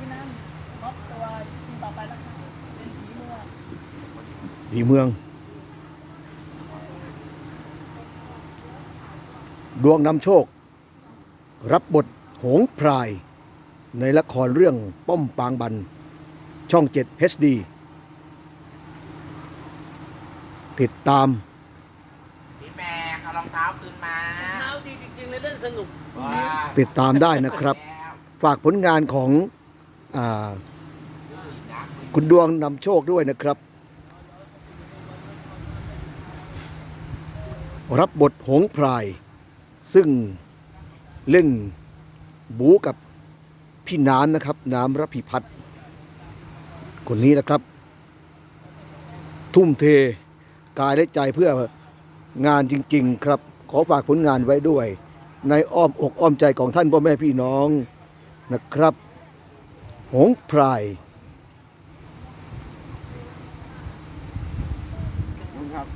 พี่เผีเมือง ดวงนำโชค รับบทหงพราย ในละครเรื่องป้อมปางบัน ช่อง 7 HD ติดตาม พี่แม่เอารองเท้าคืนมาเท้าดีจริงๆเลยเล่นสนุก ติดตามได้นะครับ ฝากผลงานของ คุณดวงนำโชคด้วยนะครับ รับบทหงพราย ซึ่งเล่นบูกับพี่น้ำนะครับ น้ำรพิพัฒน์คนนี้นะครับ ทุ่มเทกายและใจเพื่องานจริง ๆ ครับ ขอฝากผลงานไว้ด้วย ในอ้อมอกอ้อมใจของท่านพ่อแม่พี่น้องนะครับ หงพรายครับ